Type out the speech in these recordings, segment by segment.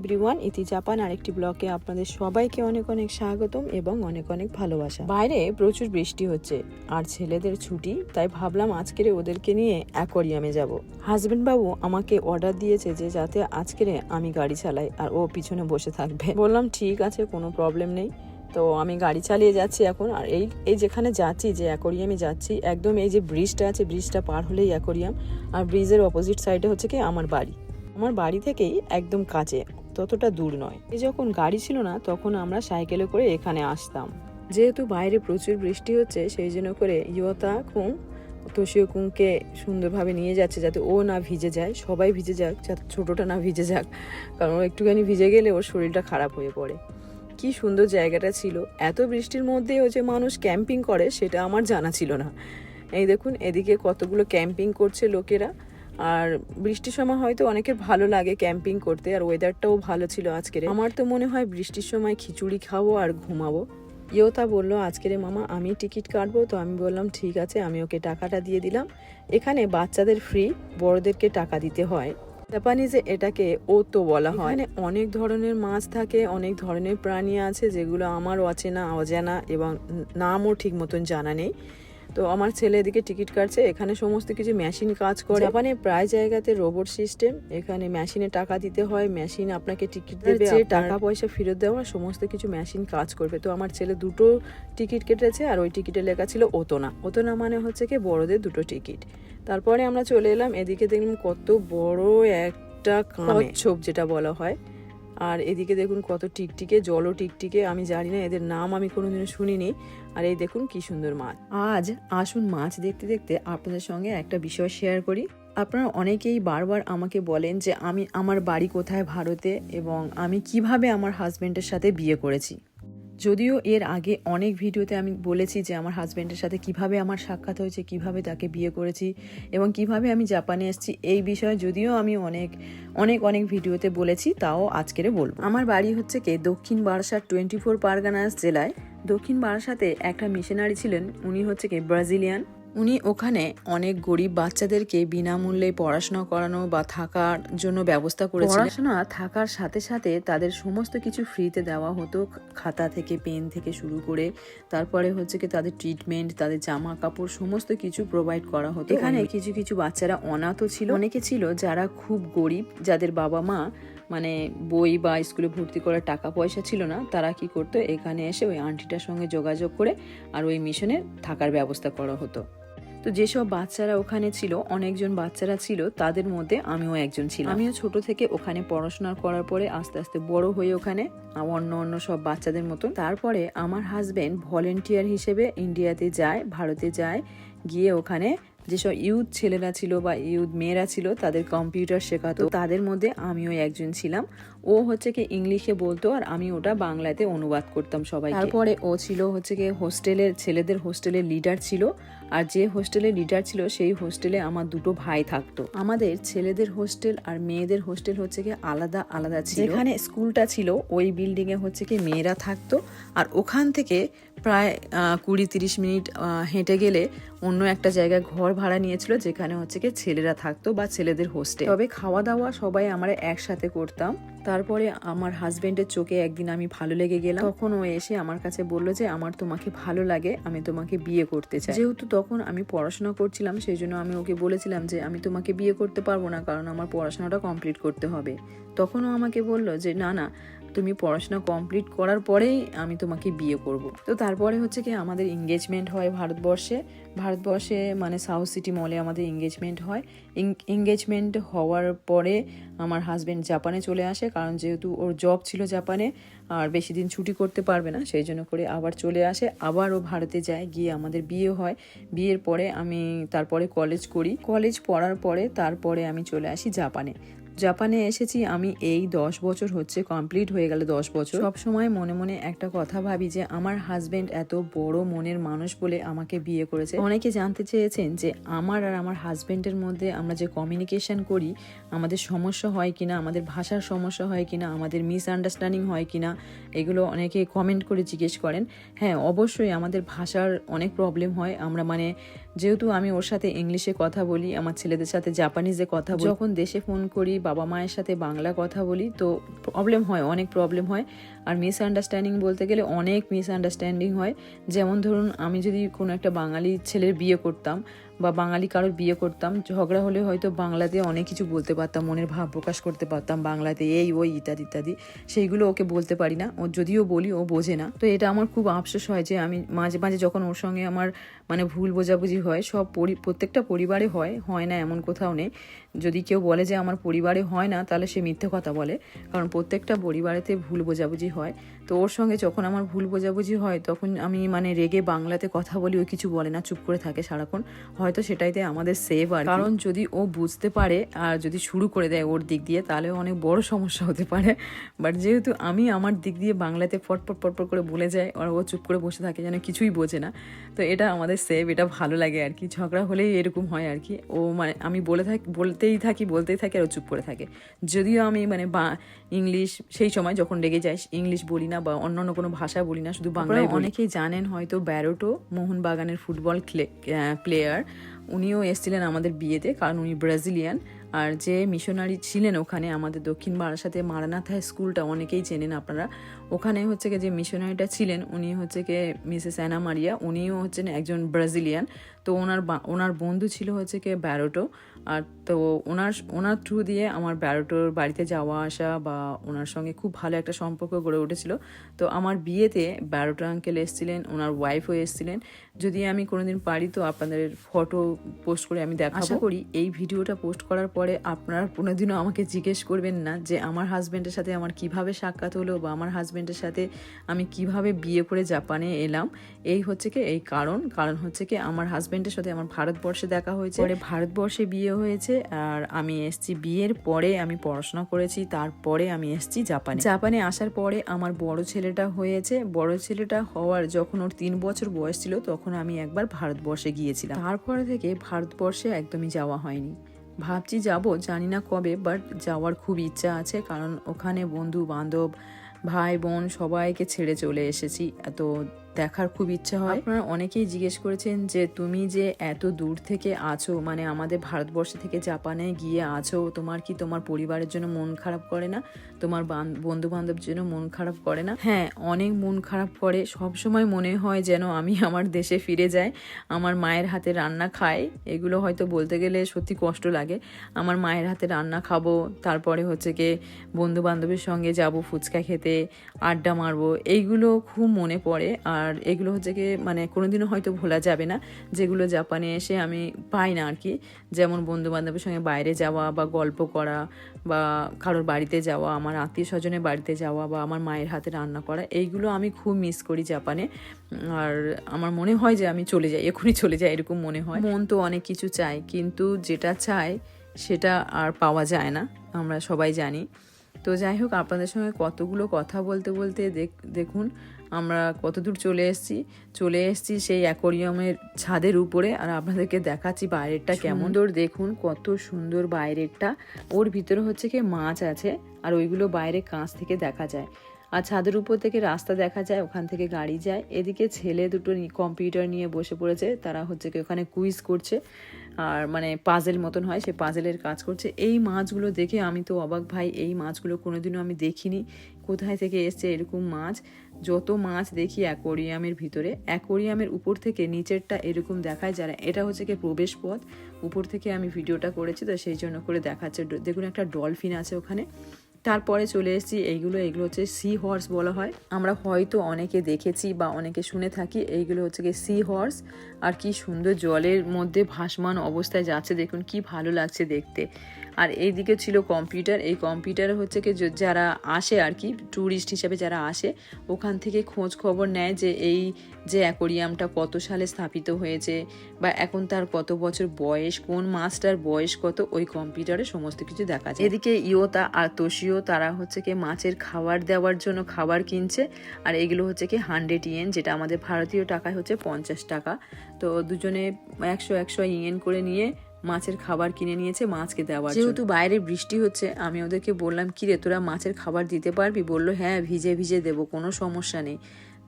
Everyone ইতি Japan আরেকটি ব্লকে আপনাদের সবাইকে অনেক অনেক স্বাগতম এবং অনেক অনেক ভালোবাসা। বাইরে প্রচুর বৃষ্টি হচ্ছে, আর ছেলেদের ছুটি, তাই ভাবলাম আজকের ওদেরকে নিয়ে অ্যাকোরিয়ামে যাব। হাজবেন্ড বাবু আমাকে অর্ডার দিয়েছে যে যাতে আজকের আমি গাড়ি চালাই, আর ও পিছনে বসে থাকবে। বললাম, ঠিক আছে, কোনো প্রবলেম নেই। তো আমি গাড়ি চালিয়ে যাচ্ছি এখন, আর এই এই যেখানে যাচ্ছি, যে অ্যাকোরিয়ামে যাচ্ছি, একদম এই যে ব্রিজটা আছে, ব্রিজটা পার হলেই অ্যাকোরিয়াম, আর ব্রিজের অপোজিট সাইডে হচ্ছে কি আমার বাড়ি। আমার বাড়ি থেকেই একদম কাছে ততটা দূর নয়। এই যখন গাড়ি ছিল না, তখন আমরা সাইকেলে করে এখানে আসতাম। যেহেতু বাইরে প্রচুর বৃষ্টি হচ্ছে, সেই জন্য করে ইয়তা কুং তোষিও কুংকে সুন্দরভাবে নিয়ে যাচ্ছে যাতে ও না ভিজে যায়। সবাই ভিজে যাক, যাতে ছোটোটা না ভিজে যাক, কারণ ও একটুখানি ভিজে গেলে ওর শরীরটা খারাপ হয়ে পড়ে। কি সুন্দর জায়গাটা ছিল। এত বৃষ্টির মধ্যেও যে মানুষ ক্যাম্পিং করে, সেটা আমার জানা ছিল না। এই দেখুন, এদিকে কতগুলো ক্যাম্পিং করছে লোকেরা। আর বৃষ্টির সময় হয়তো অনেকের ভালো লাগে ক্যাম্পিং করতে, আর ওয়েদারটাও ভালো ছিল আজকের। আমার তো মনে হয় বৃষ্টির সময় খিচুড়ি খাব আর ঘুমাবো। ইয়োতা বলল, আজকের মামা, আমি টিকিট কাটবো। তো আমি বললাম, ঠিক আছে, আমি ওকে টাকাটা দিয়ে দিলাম। এখানে বাচ্চাদের ফ্রি বড়দেরকে টাকা দিতে হয়। জাপানিজে এটাকে ও তো বলা হয়। এখানে অনেক ধরনের মাছ থাকে, অনেক ধরনের প্রাণী আছে যেগুলো আমার অচেনা, অজানা এবং নামও ঠিক মতন জানা নেই। তো আমার ছেলে এদিকে টিকিট কাটছে এখানে সমস্ত কিছু মেশিন কাজ করে। জাপানে প্রায় জায়গাতে রোবট সিস্টেম এখানে মেশিনে টাকা দিতে হয় মেশিন আপনাকে টিকিট দেবে যে টাকা পয়সা ফেরত দেওয়া সমস্ত কিছু মেশিন কাজ করবে। তো আমার ছেলে দুটো টিকিট কেটেছে আর ওই টিকিটে লেখা ছিল ওতোনা। ওতোনা মানে হচ্ছে কি বড়দের দুটো টিকিট। তারপরে আমরা চলে এলাম এদিকে দেখলাম কত বড় একটা কচ্ছপ যেটা বলা হয়। আর এদিকে দেখুন কত টিকটিকে, জলও টিকটিকে, আমি জানি না, এদের নাম আমি কোনোদিনও শুনিনি। আর এই দেখুন কি সুন্দর মাছ। আজ আসুন মাছ দেখতে দেখতে আপনাদের সঙ্গে একটা বিষয় শেয়ার করি। আপনারা অনেকেই বারবার আমাকে বলেন যে আমি আমার বাড়ি কোথায় ভারতে এবং আমি কীভাবে আমার হাজব্যান্ডের সাথে বিয়ে করেছি। যদিও এর আগে অনেক ভিডিওতে আমি বলেছি যে আমার হাজব্যান্ডের সাথে কীভাবে আমার সাক্ষাৎ হয়েছে, কীভাবে তাকে বিয়ে করেছি এবং কীভাবে আমি জাপানে এসেছি, এই বিষয়ে যদিও আমি অনেক অনেক অনেক ভিডিওতে বলেছি, তাও আজকের বলব। আমার বাড়ি হচ্ছে কে? দক্ষিণ বারাসাত টোয়েন্টি ফোর পারগানাস জেলায়। দক্ষিণ বারাসাতে একটা মিশনারি ছিলেন, উনি হচ্ছে কি? ব্রাজিলিয়ান। উনি ওখানে অনেক গরিব বাচ্চাদেরকে বিনামূল্যে পড়াশোনা করানো বা থাকার জন্য ব্যবস্থা করেছিলেন। পড়াশোনা থাকার সাথে সাথে তাদের সমস্ত কিছু ফ্রিতে দেওয়া হতো খাতা থেকে পেন থেকে শুরু করে। তারপরে হচ্ছে কি তাদের ট্রিটমেন্ট তাদের জামা কাপড় সমস্ত কিছু প্রোভাইড করা হতো। এখানে কিছু কিছু বাচ্চারা অনাথও ছিল। অনেকে ছিল যারা খুব গরিব যাদের বাবা মা মানে বই বা স্কুলে ভর্তি করার টাকা পয়সা ছিল না তারা কি করতো এখানে এসে ওই আন্টিটার সঙ্গে যোগাযোগ করে আর ওই মিশনে থাকার ব্যবস্থা করা হতো। তো যেসব বাচ্চারা ওখানে ছিল, অনেকজন বাচ্চারা ছিল, তাদের মধ্যে আমিও একজন ছিলাম। আমিও ছোট থেকে ওখানে পড়াশোনা করার পরে আস্তে আস্তে বড় হয়ে ওখানে অন্য অন্য সব বাচ্চাদের মতো তারপরে আমার হাজবেন্ড ভলেন্টিয়ার হিসেবে ইন্ডিয়াতে যায়, ভারতে যায়, গিয়ে ওখানে যেসব ইউথ ছেলেরা ছিল বা ইউথ মেয়েরা ছিল, তাদের কম্পিউটার শেখাতো। তাদের মধ্যে আমিও একজন ছিলাম। ও হচ্ছে কি ইংলিশে বলতো আর আমি ওটা বাংলাতে অনুবাদ করতাম সবাই তারপরে ও ছিল হচ্ছে কি হোস্টেলের ছেলেদের হোস্টেলের লিডার ছিল আর যে হোস্টেলের লিডার ছিল সেই হোস্টেলে আমার দুটো ভাই থাকতো। আমাদের ছেলেদের হোস্টেল আর মেয়েদের হোস্টেল হচ্ছে কি আলাদা আলাদা ছিল। যেখানে স্কুলটা ছিল ওই বিল্ডিং এ হচ্ছে কি মেয়েরা থাকতো আর ওখান থেকে প্রায় কুড়ি তিরিশ মিনিট হেঁটে গেলে অন্য একটা জায়গায় ঘর ভাড়া নিয়েছিল যেখানে হচ্ছে কি ছেলেরা থাকতো বা ছেলেদের হোস্টেল। তবে খাওয়া দাওয়া সবাই আমরা একসাথে করতাম। তারপরে আমার হাজবেন্ডের চোখে একদিন আমি ভালো লেগে গেলাম। তখন ও এসে আমার কাছে বলল যে, আমার তোমাকে ভালো লাগে, আমি তোমাকে বিয়ে করতে চাই। যেহেতু তখন আমি পড়াশোনা করছিলাম সেই জন্য আমি ওকে বলেছিলাম যে, আমি তোমাকে বিয়ে করতে পারব না, কারণ আমার পড়াশোনাটা কমপ্লিট করতে হবে। তখনও আমাকে বলল যে, না না, তুমি পড়াশোনা কমপ্লিট করার পরেই আমি তোমাকে বিয়ে করব। তো তারপরে হচ্ছে কি আমাদের এঙ্গেজমেন্ট হয় ভারতবর্ষে। ভারতবর্ষে মানে সাউথ সিটি মলে আমাদের এঙ্গেজমেন্ট হয়। এঙ্গেজমেন্ট হওয়ার পরে আমার হাজব্যান্ড জাপানে চলে আসে, কারণ যেহেতু ওর জব ছিল জাপানে আর বেশি দিন ছুটি করতে পারবে না, সেই জন্য করে আবার চলে আসে। আবার ও ভারতে যায়, গিয়ে আমাদের বিয়ে হয়। বিয়ের পরে আমি তারপরে কলেজ করি। কলেজ পড়ার পরে তারপরে আমি চলে আসি জাপানে জাপানে এসেছি, আমি এই দশ বছর হচ্ছে কমপ্লিট হয়ে গেল দশ বছর। সব সময় মনে মনে একটা কথা ভাবি যে, আমার হাজবেন্ড এত বড় মনের মানুষ বলে আমাকে বিয়ে করেছে। অনেকে জানতে চেয়েছেন যে, আমার আর আমার হাজবেন্ডের মধ্যে আমরা যে কমিউনিকেশন করি, আমাদের সমস্যা হয় কিনা, আমাদের ভাষার সমস্যা হয় কিনা, আমাদের মিসআন্ডারস্ট্যান্ডিং হয় কিনা, এগুলো অনেকে কমেন্ট করে জিজ্ঞেস করেন। হ্যাঁ অবশ্যই আমাদের ভাষার অনেক প্রবলেম হয়। আমরা মানে যেহেতু আমি ওর সাথে ইংলিশে কথা বলি, আমার ছেলেদের সাথে জাপানিজে কথা বলি, যখন দেশে ফোন করি বা বাবা মায়ের সাথে বাংলা কথা বলি তো প্রবলেম হয় অনেক প্রবলেম হয়। আর মিসআন্ডারস্ট্যান্ডিং বলতে গেলে অনেক মিসআন্ডারস্ট্যান্ডিং হয়। যেমন ধরুন, আমি যদি কোনো একটা বাঙালি ছেলের বিয়ে করতাম বা বাঙালি কারোর বিয়ে করতাম, ঝগড়া হলে হয়তো বাংলাতে অনেক কিছু বলতে পারতাম, মনের ভাব প্রকাশ করতে পারতাম বাংলাতে, এই, ওই ইত্যাদি ইত্যাদি। সেইগুলো ওকে বলতে পারি না। ও যদিও বলি, ও বোঝে না। তো এটা আমার খুব আফসোস হয় যে আমি মাঝে মাঝে যখন ওর সঙ্গে আমার মানে ভুল বোঝাবুঝি হয়, সব পরি, প্রত্যেকটা পরিবারে হয় হয় না এমন কোথাও নেই। যদি কেউ বলে যে আমার পরিবারে হয় না, তাহলে সে মিথ্যে কথা বলে। কারণ প্রত্যেকটা পরিবারেতে ভুল বোঝাবুঝি হয় তো ওর সঙ্গে যখন আমার ভুল বোঝাবুঝি হয়, তখন আমি মানে রেগে বাংলাতে কথা বলি, ও কিছু বলে না, চুপ করে থাকে সারাক্ষণ। হয়তো সেটাইতে আমাদের সেভ আর কারণ যদি ও বুঝতে পারে আর যদি শুরু করে দেয় ওর দিক দিয়ে, তাহলে অনেক বড় সমস্যা হতে পারে। বাট যেহেতু আমি আমার দিক দিয়ে বাংলাতে ফটফট ফটফট করে বলে যাই, আর ও চুপ করে বসে থাকে যেন কিছুই বোঝে না, তো এটা আমাদের সেভ এটা ভালো লাগে আর কি। ঝগড়া হলেই এরকম হয় আর কি। ও মানে আমি বলে থাকি, বলতেই থাকি বলতেই থাকি আর ও চুপ করে থাকে। যদিও আমি মানে বা, ইংলিশ সেই সময় যখন রেগে যাই, ইংলিশ বলি না বা অন্য অন্য কোনো ভাষা বলি না শুধু বাংলায় অনেকেই জানেন হয়তো ব্যারোটো মোহনবাগানের ফুটবল প্লেয়ার উনিও এসেছিলেন আমাদের বিয়েতে কারণ উনি ব্রাজিলিয়ান। আর যে মিশনারি ছিলেন ওখানে, আমাদের দক্ষিণ বারাসাতে মারানাথা স্কুলটা অনেকেই চেনেন আপনারা। ওখানে হচ্ছে যে মিশনারিটা ছিলেন, উনি হচ্ছে গিয়ে মিসেস অ্যানা মারিয়া, উনিও হচ্ছেন একজন ব্রাজিলিয়ান। তো ওনার ওনার বন্ধু ছিল হচ্ছে গিয়ে ব্যারোটো। আর তো ওনার ওনার থ্রু দিয়ে আমার ব্যারোটোর বাড়িতে যাওয়া আসা বা ওনার সঙ্গে খুব ভালো একটা সম্পর্ক গড়ে উঠেছিল। তো আমার বিয়েতে ব্যারোটো আঙ্কেল এসেছিলেন, ওনার ওয়াইফও এসেছিলেন। যদি আমি কোনোদিন পারি তো আপনাদের ফটো পোস্ট করে আমি দেখাবো। আশা করি এই ভিডিওটা পোস্ট করার পরে আপনারা কোনোদিনও আমাকে জিজ্ঞেস করবেন না যে আমার হাজব্যান্ডের সাথে আমার কীভাবে সাক্ষাৎ হলো বা আমার হাজব্যান্ডের সাথে আমি কীভাবে বিয়ে করে জাপানে এলাম। এই হচ্ছে কি এই কারণ। কারণ হচ্ছে কি আমার হাজব্যান্ডের সাথে আমার ভারতবর্ষে দেখা হয়েছে। পরে ভারতবর্ষে বিয়ে হয়েছে আর আমি এসছি বিয়ের পরে আমি পড়াশোনা করেছি তারপরে আমি এসছি জাপানে। জাপানে আসার পরে আমার বড় ছেলেটা হয়েছে। বড় ছেলেটা হওয়ার যখন ওর তিন বছর বয়স ছিল তখন আমি একবার ভারতবর্ষে গিয়েছিলাম। তারপরে থেকে ভারতবর্ষে একদমই যাওয়া হয়নি। ভাবছি যাব, জানি না কবে বাট যাওয়ার খুব ইচ্ছা আছে, কারণ ওখানে বন্ধু বান্ধব ভাই বোন সবাইকে ছেড়ে চলে এসেছি। এত দেখার খুব ইচ্ছা হয়। আপনারা অনেকেই জিজ্ঞেস করেছেন যে তুমি যে এত দূর থেকে আছো মানে আমাদের ভারতবর্ষ থেকে জাপানে গিয়ে আছো, তোমার কি তোমার পরিবারের জন্য মন খারাপ করে না? তোমার বন্ধু বান্ধবের জন্য মন খারাপ করে না? হ্যাঁ অনেক মন খারাপ করে। সব সময় মনে হয় যেন আমি আমার দেশে ফিরে যাই, আমার মায়ের হাতে রান্না খাই। এগুলো হয়তো বলতে গেলে সত্যি কষ্ট লাগে। আমার মায়ের হাতে রান্না খাব, তারপরে হচ্ছে গিয়ে বন্ধু বান্ধবের সঙ্গে যাব ফুচকা খেতে, আড্ডা মারবো, এইগুলো খুব মনে পড়ে। আর এগুলো হচ্ছে কি মানে কোনোদিনও হয়তো ভোলা যাবে না, যেগুলো জাপানে এসে আমি পাই না আর কি। যেমন বন্ধু বান্ধবের সঙ্গে বাইরে যাওয়া বা গল্প করা বা কারোর বাড়িতে যাওয়া, আমার আত্মীয় স্বজনের বাড়িতে যাওয়া বা আমার মায়ের হাতে রান্না করা, এইগুলো আমি খুব মিস করি জাপানে। আর আমার মনে হয় যে আমি চলে যাই, এখনই চলে যাই, এরকম মনে হয়। মন তো অনেক কিছু চাই কিন্তু যেটা চাই সেটা আর পাওয়া যায় না, আমরা সবাই জানি। তো যাই হোক, আপনাদের সঙ্গে কতগুলো কথা বলতে বলতে দেখুন আমরা কতদূর চলে এসেছি? চলে এসেছি সেই অ্যাকোরিয়ামের ছাদের উপরে আর আপনাদেরকে দেখাচ্ছি বাইরেরটা কেমন দূর দেখুন কত সুন্দর বাইরেরটা। ওর ভিতরে হচ্ছে কি মাছ আছে আর ওইগুলো বাইরে কাঁচ থেকে দেখা যায়। আর ছাদের উপর থেকে রাস্তা দেখা যায় ওখান থেকে গাড়ি যায়। এদিকে ছেলে দুটো কম্পিউটার নিয়ে বসে পড়েছে। তারা হচ্ছে কি ওখানে কুইজ করছে। আর মানে পাজেল মতন হয় সে পাজেলের কাজ করছে। এই মাছগুলো দেখে আমি তো অবাক ভাই এই মাছগুলো কোনোদিনও আমি দেখিনি। কোথায় থেকে এসছে এরকম মাছ? যত মাছ দেখি অ্যাকোরিয়ামের ভিতরে, অ্যাকোরিয়ামের উপর থেকে নিচেরটা এরকম দেখায় যারা, এটা হচ্ছে কি প্রবেশ পথ। উপর থেকে আমি ভিডিওটা করেছি, তো সেই জন্য করে দেখাচ্ছে। দেখুন একটা ডলফিন আছে ওখানে। তারপরে চলে এসেছি, এইগুলো এগুলো হচ্ছে সি হর্স বলা হয়। আমরা হয়তো অনেকে দেখেছি বা অনেকে শুনে থাকি, এইগুলো হচ্ছে কি সি হর্স আর কি সুন্দর জলের মধ্যে ভাসমান অবস্থায় যাচ্ছে, দেখুন কি ভালো লাগছে দেখতে। আর এইদিকে ছিল কম্পিউটার এই কম্পিউটারে হচ্ছে কি যারা আসে আর কি ট্যুরিস্ট হিসেবে যারা আসে, ওখান থেকে খোঁজ খবর নেয় যে এই যে অ্যাকোরিয়ামটা কত সালে স্থাপিত হয়েছে বা এখন তার কত বছর বয়স, কোন মাছটার বয়স কত, ওই কম্পিউটারে সমস্ত কিছু দেখা যায়। এদিকে ইয়োতা আর তোষিও তারা হচ্ছে কি মাছের খাবার দেওয়ার জন্য খাবার কিনছে, আর এগুলো হচ্ছে কি হান্ড্রেড ইয়েন যেটা আমাদের ভারতীয় টাকায় হচ্ছে পঞ্চাশ টাকা। তো দুজনে একশো একশো ইয়েন করে নিয়ে মাছের খাবার কিনে নিয়েছে মাছকে দেওয়ার যেহেতু বাইরে বৃষ্টি হচ্ছে, আমি ওদেরকে বললাম কি রে তোরা মাছের খাবার দিতে পারবি? বলল হ্যাঁ ভিজে ভিজে দেবো, কোনো সমস্যা নেই।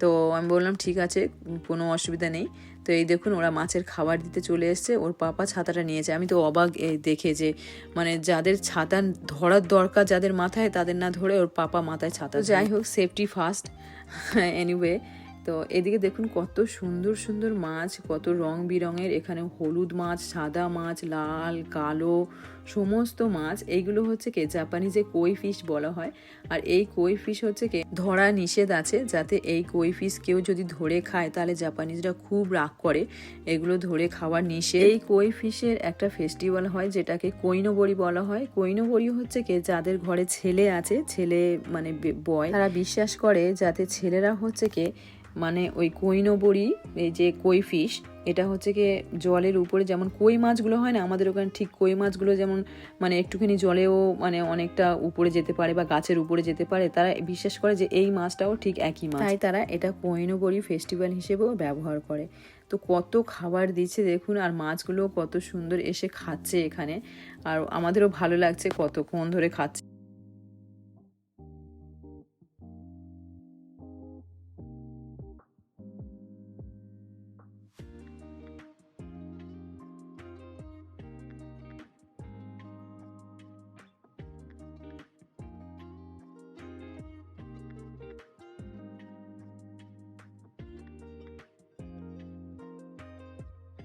তো আমি বললাম, ঠিক আছে, কোনো অসুবিধা নেই। তো এই দেখুন ওরা মাছের খাবার দিতে চলে এসছে ওর পাপা ছাতাটা নিয়েছে আমি তো অবাক এ, দেখে যে মানে যাদের ছাতা ধরার দরকার যাদের মাথায় তাদের না ধরে ওর পাপা মাথায় ছাতা যাই হোক সেফটি ফার্স্ট এনিওয়ে তো এদিকে দেখুন কত সুন্দর সুন্দর মাছ, কত রং বেরঙের। এখানে হলুদ মাছ, সাদা মাছ, লাল, কালো, সমস্ত মাছ। এইগুলো হচ্ছে কি জাপানিজে কই ফিশ বলা হয়। আর এই কই ফিশ হচ্ছে কি ধরা নিষেধ আছে, যাতে এই কই ফিশ কেউ যদি ধরে খায়, তাহলে জাপানিজরা খুব রাগ করে। এগুলো ধরে খাওয়ার নিষেধ। এই কই ফিশের একটা ফেস্টিভ্যাল হয়, যেটাকে কৈনবরি বলা হয়। কৈনবরি হচ্ছে কি যাদের ঘরে ছেলে আছে, ছেলে মানে বয় তারা বিশ্বাস করে যাতে ছেলেরা হচ্ছে কি মানে ওই কৈনবরি, এই যে কই ফিশ এটা হচ্ছে কি জলের উপরে যেমন কই মাছগুলো হয় না, আমাদের ওখানে ঠিক কই মাছগুলো যেমন মানে একটুখানি জলেও মানে অনেকটা উপরে যেতে পারে বা গাছের উপরে যেতে পারে, তারা বিশ্বাস করে যে এই মাছটাও ঠিক একই মাছ। তাই তারা এটা কৈনবরি ফেস্টিভ্যাল হিসেবেও ব্যবহার করে। তো কত খাবার দিচ্ছে দেখুন, আর মাছগুলো কত সুন্দর এসে খাচ্ছে এখানে, আর আমাদেরও ভালো লাগছে কতক্ষণ ধরে খাচ্ছে।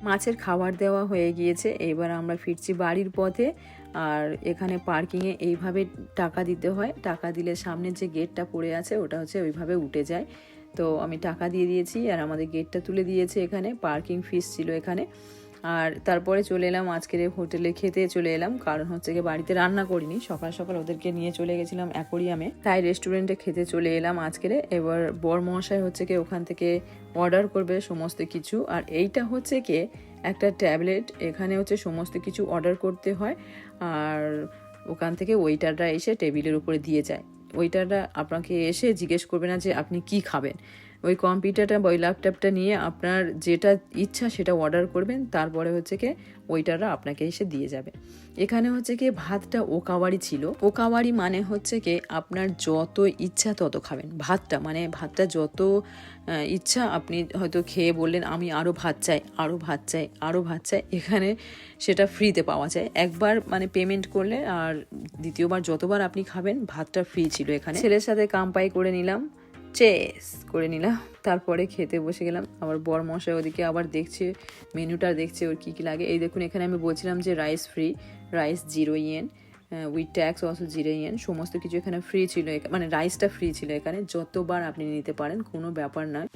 মাছের খাবার দেওয়া হয়ে গিয়েছে। এবার আমরা ফিরছি বাড়ির পথে। আর এখানে পার্কিংয়ে এইভাবে টাকা দিতে হয়। টাকা দিলে সামনের যে গেটটা পড়ে আছে, ওটা হচ্ছে ওইভাবে উঠে যায়। তো আমি টাকা দিয়ে দিয়েছি আর আমাদের গেটটা তুলে দিয়েছে এখানে। পার্কিং ফিস ছিল এখানে। আর তারপরে চলে এলাম আজকের হোটেলে খেতে চলে এলাম। কারণ হচ্ছে গিয়ে বাড়িতে রান্না করিনি। সকাল সকাল ওদেরকে নিয়ে চলে গেছিলাম অ্যাকোরিয়ামে। তাই রেস্টুরেন্টে খেতে চলে এলাম আজকের। এবার বর মহাশয় হচ্ছে কি ওখান থেকে অর্ডার করবে সমস্ত কিছু। আর এইটা হচ্ছে কি একটা ট্যাবলেট। এখানে হচ্ছে সমস্ত কিছু অর্ডার করতে হয়। আর ওখান থেকে ওয়েটাররা এসে টেবিলের উপরে দিয়ে যায়। ওয়েটাররা আপনাকে এসে জিজ্ঞেস করবে না যে আপনি কি খাবেন। ওই কম্পিউটারটা বা ওই ল্যাপটপটা নিয়ে আপনার যেটা ইচ্ছা সেটা অর্ডার করবেন, তারপরে হচ্ছে কি ওইটারা আপনাকে এসে দিয়ে যাবে। এখানে হচ্ছে কি ভাতটা ওকাওয়ারি ছিল। ওকাওয়ারি মানে হচ্ছে কি আপনার যত ইচ্ছা তত খাবেন। ভাতটা মানে ভাতটা যত ইচ্ছা আপনি হয়তো খেয়ে বললেন, আমি আরও ভাত চাই আরও ভাত চাই আরও ভাত চাই। এখানে সেটা ফ্রিতে পাওয়া যায়। একবার মানে পেমেন্ট করলে আর দ্বিতীয়বার যতবার আপনি খাবেন, ভাতটা ফ্রি ছিল এখানে। ছেলের সাথে কাম্পাই করে নিলাম। চেস করে নিলাম। তারপরে খেতে বসে গেলাম। আবার বর মশাই ওদিকে আবার দেখছে, মেনুটা দেখছে ওর কী কী লাগে। এই দেখুন, এখানে আমি বলছিলাম যে rice free rice zero yen with tax also zero yen সমস্ত কিছু এখানে ফ্রি ছিল মানে রাইসটা ফ্রি ছিল এখানে। যতবার আপনি নিতে পারেন, কোনো ব্যাপার নয়।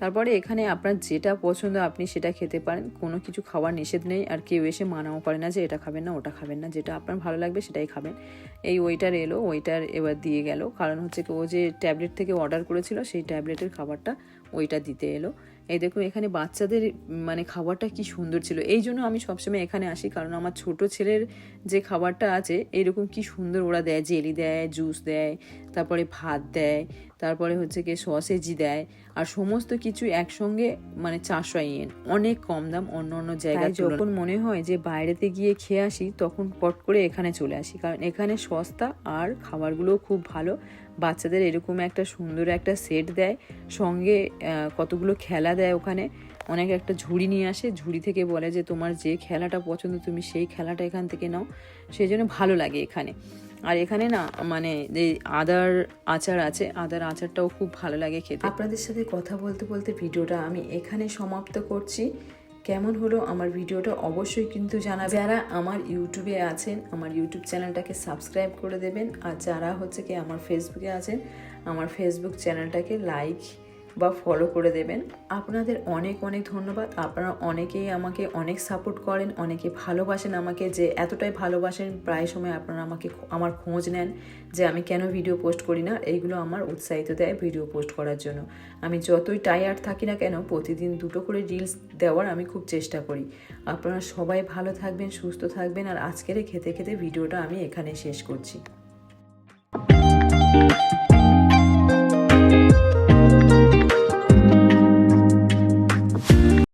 তারপরে এখানে আপনার যেটা পছন্দ আপনি সেটা খেতে পারেন। কোনো কিছু খাওয়ার নিষেধ নেই আর কেউ এসে মানাও করে না যে এটা খাবেন না, ওটা খাবেন না। যেটা আপনার ভালো লাগবে সেটাই খাবেন। এই ওইটার এলো, ওইটার এবার দিয়ে গেল। কারণ হচ্ছে ও যে ট্যাবলেট থেকে অর্ডার করেছিল সেই ট্যাবলেটের খাবারটা ওইটা দিতে এলো। এই দেখুন এখানে বাচ্চাদের মানে খাবারটা কি সুন্দর ছিল। এই জন্য আমি সবসময় এখানে আসি কারণ আমার ছোট ছেলের যে খাবারটা আছে এরকম কি সুন্দর ওরা দেয় জেলি দেয় জুস দেয় তারপরে ভাত দেয় তারপরে হচ্ছে কি সসেজি দেয় আর সমস্ত কিছু একসঙ্গে মানে চারশো ইয়েন অনেক কম দাম অন্য অন্য জায়গায় যখন মনে হয় যে বাইরেতে গিয়ে খেয়ে আসি তখন পট করে এখানে চলে আসি কারণ এখানে সস্তা আর খাবারগুলোও খুব ভালো। বাচ্চাদের এরকম একটা সুন্দর একটা সেট দেয়, সঙ্গে কতগুলো খেলা দেয় ওখানে। অনেক একটা ঝুড়ি নিয়ে আসে, ঝুড়ি থেকে বলে যে, তোমার যে খেলাটা পছন্দ, তুমি সেই খেলাটা এখান থেকে নাও। সেই জন্য ভালো লাগে এখানে। আর এখানে না মানে যে আদার আচার আছে, আদার আচারটাও খুব ভালো লাগে খেতে। আপনাদের সাথে কথা বলতে বলতে ভিডিওটা আমি এখানে সমাপ্ত করছি। কেমন হলো আমার ভিডিওটা অবশ্যই কিন্তু জানাবে যারা আমার ইউটিউবে আছেন, আমার ইউটিউব চ্যানেলটাকে সাবস্ক্রাইব করে দেবেন। আর যারা হচ্ছে কি আমার ফেসবুকে আছেন, আমার ফেসবুক চ্যানেলটাকে লাইক বা ফলো করে দেবেন। আপনাদের অনেক অনেক ধন্যবাদ। আপনারা অনেকেই আমাকে অনেক সাপোর্ট করেন, অনেকে ভালোবাসেন আমাকে, যে এতটাই ভালোবাসেন, প্রায় সময় আপনারা আমাকে আমার খোঁজ নেন যে আমি কেন ভিডিও পোস্ট করি না। এইগুলো আমার উৎসাহিত দেয় ভিডিও পোস্ট করার জন্য। আমি যতই টায়ার্ড থাকি না কেন, প্রতিদিন দুটো করে রিলস দেওয়ার আমি খুব চেষ্টা করি। আপনারা সবাই ভালো থাকবেন, সুস্থ থাকবেন, আর আজকের খেতে খেতে ভিডিওটা আমি এখানে শেষ করছি।